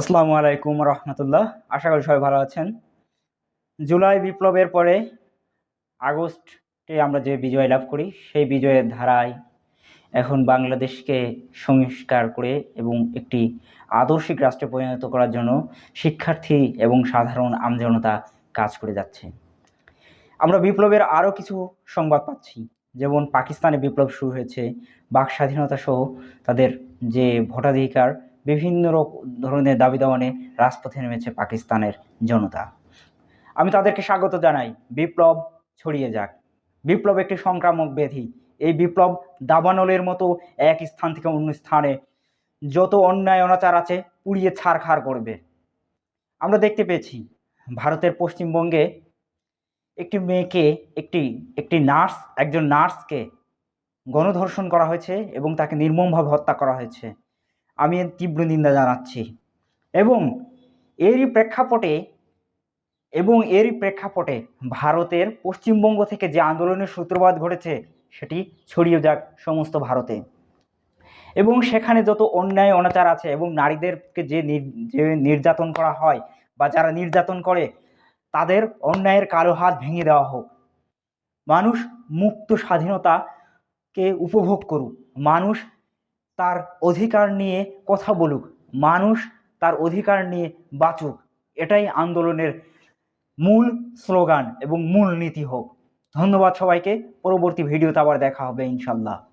আসসালামু আলাইকুম রহমতুল্লাহ। আশা করি সবাই ভালো আছেন। জুলাই বিপ্লবের পরে আগস্টে আমরা যে বিজয় লাভ করি, সেই বিজয়ের ধারায় এখন বাংলাদেশকে সংস্কার করে এবং একটি আদর্শিক রাষ্ট্রে পরিণত করার জন্য শিক্ষার্থী এবং সাধারণ আমজনতা কাজ করে যাচ্ছে। আমরা বিপ্লবের আরও কিছু সংবাদ পাচ্ছি। যেমন পাকিস্তানে বিপ্লব শুরু হয়েছে, বাক স্বাধীনতা সহ তাদের যে ভোটাধিকার বিভিন্ন ধরনের দাবি দাওয়ানে রাজপথে নেমেছে পাকিস্তানের জনতা। আমি তাদেরকে স্বাগত জানাই। বিপ্লব ছড়িয়ে যাক। বিপ্লব একটি সংক্রামক ব্যাধি। এই বিপ্লব দাবানলের মতো এক স্থান থেকে অন্য স্থানে যত অন্যায় অনাচার আছে পুড়িয়ে ছাড়খাড় করবে। আমরা দেখতে পেয়েছি, ভারতের পশ্চিমবঙ্গে একটি মেয়েকে, একটি একটি নার্স, একজন নার্সকে গণধর্ষণ করা হয়েছে এবং তাকে নির্মমভাবে হত্যা করা হয়েছে। আমি এর তীব্র নিন্দা জানাচ্ছি। এবং এরই প্রেক্ষাপটে, এবং এরই প্রেক্ষাপটে ভারতের পশ্চিমবঙ্গ থেকে যে আন্দোলনের সূত্রপাত ঘটেছে, সেটি ছড়িয়ে যাক সমস্ত ভারতে। এবং সেখানে যত অন্যায় অনাচার আছে, এবং নারীদেরকে যে যে নির্যাতন করা হয়, বা যারা নির্যাতন করে, তাদের অন্যায়ের কালো হাত ভেঙে দেওয়া হোক। মানুষ মুক্ত স্বাধীনতাকে উপভোগ করুক। মানুষ তার অধিকার নিয়ে কথা বলুক। মানুষ তার অধিকার নিয়ে বাঁচুক। এটাই আন্দোলনের মূল স্লোগান এবং মূল নীতি হোক। ধন্যবাদ সবাইকে। পরবর্তী ভিডিওতে আবার দেখা হবে ইনশাল্লাহ।